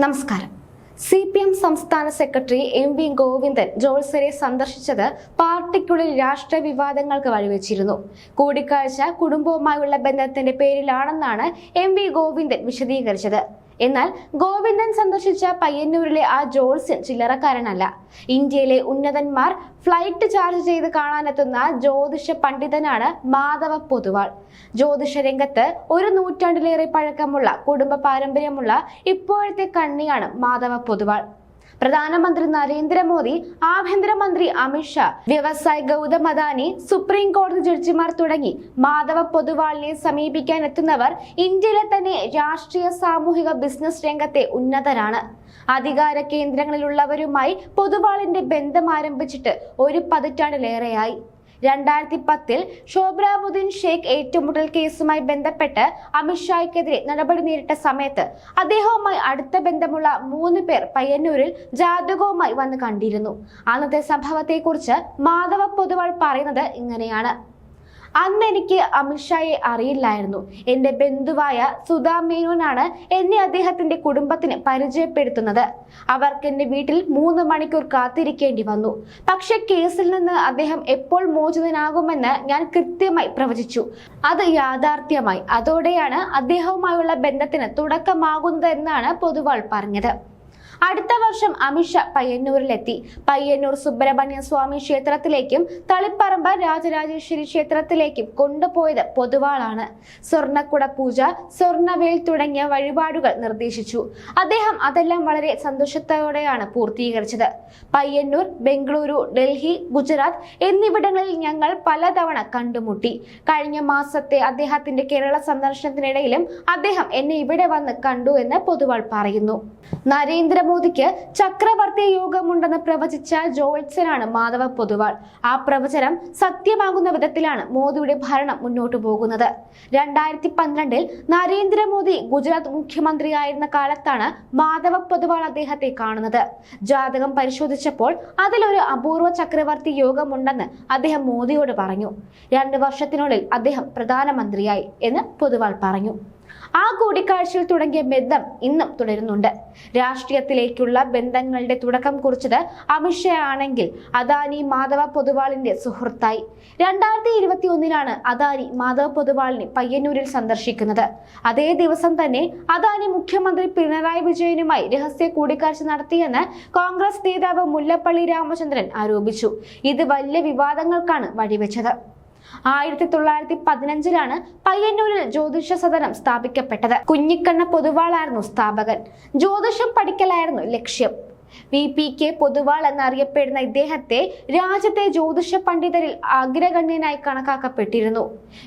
നമസ്കാരം. C P M സംസ്ഥാന secretary M V Govindan ജോത്സരെ സന്ദർശിച്ചത് പാർട്ടിക്കുള്ളിൽ രാഷ്ട്രീയ വിവാദങ്ങൾക്ക് വഴിവെച്ചിരുന്നു. കൂടിക്കാഴ്ച കുടുംബവുമായുള്ള ബന്ധത്തിന്റെ പേരിലാണെന്നാണ് എം വി ഗോവിന്ദൻ വിശദീകരിച്ചത്. എന്നാൽ ഗോവിന്ദൻ സന്ദർശിച്ച പയ്യന്നൂരിലെ ആ ജോൾസൻ ചില്ലറക്കാരനല്ല. ഇന്ത്യയിലെ ഉന്നതന്മാർ ഫ്ലൈറ്റ് ചാർജ് ചെയ്ത് കാണാനെത്തുന്ന ജ്യോതിഷ പണ്ഡിതനാണ് മാധവ പൊതുവാൾ. ജ്യോതിഷ രംഗത്ത് ഒരു നൂറ്റാണ്ടിലേറെ പഴക്കമുള്ള കുടുംബ പാരമ്പര്യമുള്ള ഇപ്പോഴത്തെ കണ്ണിയാണ് മാധവ പൊതുവാൾ. പ്രധാനമന്ത്രി നരേന്ദ്രമോദി ആഭ്യന്തരമന്ത്രി അമിത്ഷാ വ്യവസായി ഗൗതം അദാനി സുപ്രീം കോടതി ജഡ്ജിമാർ തുടങ്ങി മാധവ പൊതുവാളിനെ സമീപിക്കാൻ എത്തുന്നവർ ഇന്ത്യയിലെ തന്നെ രാഷ്ട്രീയ സാമൂഹിക ബിസിനസ് രംഗത്തെ ഉന്നതരാണ്. അധികാര കേന്ദ്രങ്ങളിലുള്ളവരുമായി പൊതുവാളിന്റെ ബന്ധം ആരംഭിച്ചിട്ട് ഒരു പതിറ്റാണ്ടിലേറെയായി. രണ്ടായിരത്തി പത്തിൽ ഷോബ്രാബുദ്ദീൻ ഷെയ്ഖ് ഏറ്റുമുട്ടൽ കേസുമായി ബന്ധപ്പെട്ട് അമിത്ഷായ്ക്കെതിരെ നടപടി നേരിട്ട സമയത്ത് അദ്ദേഹവുമായി അടുത്ത ബന്ധമുള്ള മൂന്ന് പേർ പയ്യന്നൂരിൽ ജാതകവുമായി വന്ന് കണ്ടിരുന്നു. അന്നത്തെ സംഭവത്തെക്കുറിച്ച് മാധവ പൊതുവാൾ പറയുന്നത് ഇങ്ങനെയാണ്. അന്ന് എനിക്ക് അമിത്ഷായെ അറിയില്ലായിരുന്നു. എന്റെ ബന്ധുവായ സുധാ മേനോനാണ് എന്നെ അദ്ദേഹത്തിന്റെ കുടുംബത്തിന് പരിചയപ്പെടുത്തുന്നത്. അവർക്ക് എന്റെ വീട്ടിൽ മൂന്ന് മണിക്കൂർ കാത്തിരിക്കേണ്ടി വന്നു. പക്ഷെ കേസിൽ നിന്ന് അദ്ദേഹം എപ്പോൾ മോചിതനാകുമെന്ന് ഞാൻ കൃത്യമായി പ്രവചിച്ചു. അത് യാഥാർത്ഥ്യമായി. അതോടെയാണ് അദ്ദേഹവുമായുള്ള ബന്ധത്തിന് തുടക്കമാകുന്നതെന്നാണ് പൊതുവാൾ പറഞ്ഞത്. അടുത്ത വർഷം അമിത്ഷാ പയ്യന്നൂരിലെത്തി. പയ്യന്നൂർ സുബ്രഹ്മണ്യ സ്വാമി ക്ഷേത്രത്തിലേക്കും തളിപ്പറമ്പ് രാജരാജേശ്വരി ക്ഷേത്രത്തിലേക്കും കൊണ്ടുപോയത് പൊതുവാളാണ്. സ്വർണക്കുട പൂജ സ്വർണവേൽ തുടങ്ങിയ വഴിപാടുകൾ നിർദ്ദേശിച്ചു. അദ്ദേഹം അതെല്ലാം വളരെ സന്തോഷത്തോടെയാണ് പൂർത്തീകരിച്ചത്. പയ്യന്നൂർ ബംഗളൂരു ഡൽഹി ഗുജറാത്ത് എന്നിവിടങ്ങളിൽ ഞങ്ങൾ പലതവണ കണ്ടുമുട്ടി. കഴിഞ്ഞ മാസത്തെ അദ്ദേഹത്തിന്റെ കേരള സന്ദർശനത്തിനിടയിലും അദ്ദേഹം എന്നെ ഇവിടെ വന്ന് കണ്ടു എന്ന് പൊതുവാൾ പറയുന്നു. നരേന്ദ്രമോദിക്ക് ചക്രവർത്തി യോഗമുണ്ടെന്ന് പ്രവചിച്ച ജോൾസനാണ് മാധവ പൊതുവാൾ. ആ പ്രവചനം സത്യമാകുന്ന വിധത്തിലാണ് മോദിയുടെ ഭരണം മുന്നോട്ടു പോകുന്നത്. രണ്ടായിരത്തി പന്ത്രണ്ടിൽ നരേന്ദ്രമോദി ഗുജറാത്ത് മുഖ്യമന്ത്രിയായിരുന്ന കാലത്താണ് മാധവ പൊതുവാൾ അദ്ദേഹത്തെ കാണുന്നത്. ജാതകം പരിശോധിച്ചപ്പോൾ അതിലൊരു അപൂർവ ചക്രവർത്തി യോഗമുണ്ടെന്ന് അദ്ദേഹം മോദിയോട് പറഞ്ഞു. രണ്ട് വർഷത്തിനുള്ളിൽ അദ്ദേഹം പ്രധാനമന്ത്രിയായി എന്ന് പൊതുവാൾ പറഞ്ഞു. ആ കൂടിക്കാഴ്ചയിൽ തുടങ്ങിയ ബന്ധം ഇന്നും തുടരുന്നുണ്ട്. രാഷ്ട്രീയത്തിലേക്കുള്ള ബന്ധങ്ങളുടെ തുടക്കം കുറിച്ചത് അമിത്ഷാ ആണെങ്കിൽ അദാനി മാധവ പൊതുവാളിന്റെ സുഹൃത്തായി. രണ്ടായിരത്തി ഇരുപത്തി ഒന്നിലാണ് അദാനി മാധവ പൊതുവാളിനെ പയ്യന്നൂരിൽ സന്ദർശിക്കുന്നത്. അതേ ദിവസം തന്നെ അദാനി മുഖ്യമന്ത്രി പിണറായി വിജയനുമായി രഹസ്യ കൂടിക്കാഴ്ച നടത്തിയെന്ന് കോൺഗ്രസ് നേതാവ് മുല്ലപ്പള്ളി രാമചന്ദ്രൻ ആരോപിച്ചു. ഇത് വലിയ വിവാദങ്ങൾക്കാണ് വഴിവെച്ചത്. ആയിരത്തി തൊള്ളായിരത്തി പതിനഞ്ചിലാണ് പയ്യന്നൂരിൽ ജ്യോതിഷ സദനം സ്ഥാപിക്കപ്പെട്ടത്. കുഞ്ഞിക്കണ്ണ പൊതുവാളായിരുന്നു സ്ഥാപകൻ. ജ്യോതിഷം പഠിക്കലായിരുന്നു ലക്ഷ്യം. വി പി കെ പൊതുവാൾ എന്നറിയപ്പെടുന്ന ഇദ്ദേഹത്തെ രാജ്യത്തെ ജ്യോതിഷ പണ്ഡിതരിൽ അഗ്രഗണ്യനായി കണക്കാക്കപ്പെട്ടിരുന്നു.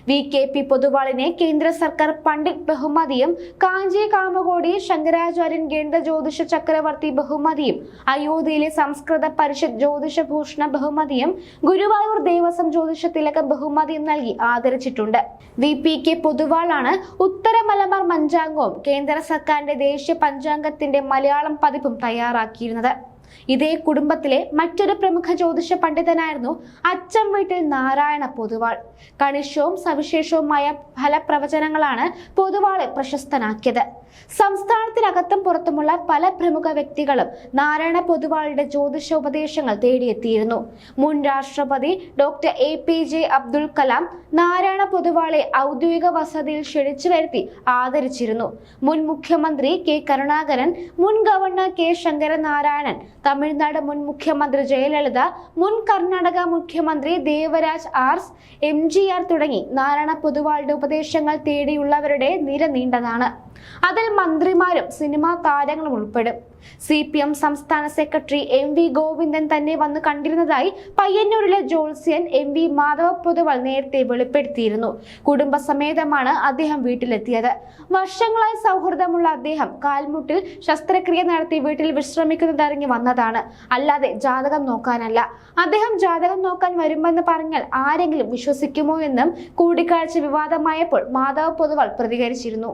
വി കെ പി പൊതുവാളിനെ കേന്ദ്ര സർക്കാർ പണ്ഡിറ്റ് ബഹുമതിയും കാഞ്ചി കാമകോടി ശങ്കരാചാര്യൻ ഗണിത ജ്യോതിഷ ചക്രവർത്തി ബഹുമതിയും അയോധ്യയിലെ സംസ്കൃത പരിഷത്ത് ജ്യോതിഷ ഭൂഷണ ബഹുമതിയും ഗുരുവായൂർ ദേവസ്വം ജ്യോതിഷ തിലക ബഹുമതിയും നൽകി ആദരിച്ചിട്ടുണ്ട്. വി പി കെ പൊതുവാളാണ് ഉത്തര മലബാർ പഞ്ചാംഗവും കേന്ദ്ര സർക്കാരിന്റെ ദേശീയ പഞ്ചാംഗത്തിന്റെ മലയാളം പതിപ്പും തയ്യാറാക്കിയിരുന്നത് ഇതേ കുടുംബത്തിലെ മറ്റൊരു പ്രമുഖ ജ്യോതിഷ പണ്ഡിതനായിരുന്നു അച്ചം വീട്ടിൽ നാരായണ പൊതുവാൾ. കണിശവും സവിശേഷവുമായ ഫലപ്രവചനങ്ങളാണ് പൊതുവാളെ പ്രശസ്തനാക്കിയത്. സംസ്ഥാനത്തിനകത്തും പുറത്തുമുള്ള പല പ്രമുഖ വ്യക്തികളും നാരായണ പൊതുവാളുടെ ജ്യോതിഷ ഉപദേശങ്ങൾ തേടിയെത്തിയിരുന്നു. മുൻ രാഷ്ട്രപതി doctor A P J Abdul Kalam Narayana പൊതുവാളെ ഔദ്യോഗിക വസതിയിൽ ക്ഷണിച്ചു വരുത്തി ആദരിച്ചിരുന്നു. മുൻ മുഖ്യമന്ത്രി കെ കരുണാകരൻ മുൻ ഗവർണർ കെ ശങ്കരനാരായണൻ തമിഴ്നാട് മുൻ മുഖ്യമന്ത്രി ജയലളിത മുൻ കർണാടക മുഖ്യമന്ത്രി Devaraj Urs M G R തുടങ്ങി നാരായണ പൊതുവാളുടെ ഉപദേശങ്ങൾ തേടിയുള്ളവരുടെ നിര നീണ്ടതാണ്. അതിൽ മന്ത്രിമാരും സിനിമാ താരങ്ങളും ഉൾപ്പെടും. സി പി എം സംസ്ഥാന സെക്രട്ടറി എം വി ഗോവിന്ദൻ തന്നെ വന്ന് കണ്ടിരുന്നതായി പയ്യന്നൂരിലെ ജോത്സ്യൻ എം വി മാധവ പൊതുവൾ നേരത്തെ വെളിപ്പെടുത്തിയിരുന്നു. കുടുംബസമേതമാണ് അദ്ദേഹം വീട്ടിലെത്തിയത്. വർഷങ്ങളായി സൗഹൃദമുള്ള അദ്ദേഹം കാൽമുട്ടിൽ ശസ്ത്രക്രിയ നടത്തി വീട്ടിൽ വിശ്രമിക്കുന്നതറിഞ്ഞ് വന്നതാണ്. അല്ലാതെ ജാതകം നോക്കാനല്ല. അദ്ദേഹം ജാതകം നോക്കാൻ വരുമെന്ന് പറഞ്ഞാൽ ആരെങ്കിലും വിശ്വസിക്കുമോ എന്നും കൂടിക്കാഴ്ച വിവാദമായപ്പോൾ മാധവ പൊതുവാൾ പ്രതികരിച്ചിരുന്നു.